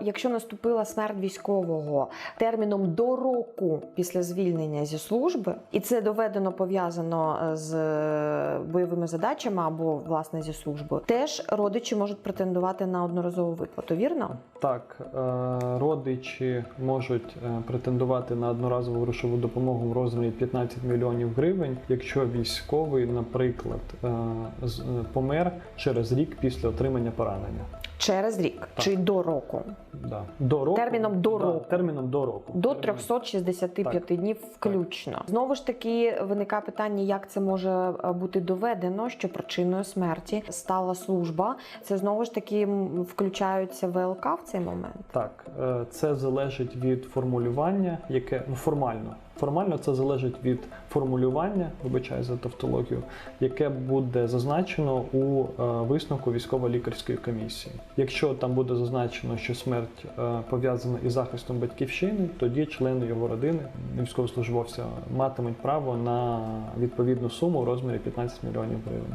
Якщо наступила смерть військового терміном до року після звільнення зі служби, і це доведено пов'язано з е, бойовими задачами або власне зі службою, теж родичі можуть претендувати на одноразову виплату. Вірно? Так, е, родичі можуть е, претендувати на одноразову грошову допомогу в розмірі 15 мільйонів гривень, якщо військовий, наприклад, е, е, помер через рік після отримання поранення. Через рік чи до року, Да. До року, Терміном до да, року. Терміном до року. до Термін- 365 днів включно. Знову ж таки, виникає питання, як це може е, бути доведено, що причиною смерті стала служба. Це знову ж таки включаються ВЛК в цей момент. Так, е, це залежить від формулювання, яке ну формально. Формально це залежить від формулювання, вибачаю за тавтологію, яке буде зазначено у е, висновку військово-лікарської комісії. Якщо там буде зазначено, що смерть е, пов'язана із захистом батьківщини, тоді члени його родини, військовослужбовця, матимуть право на відповідну суму у розмірі 15 мільйонів гривень.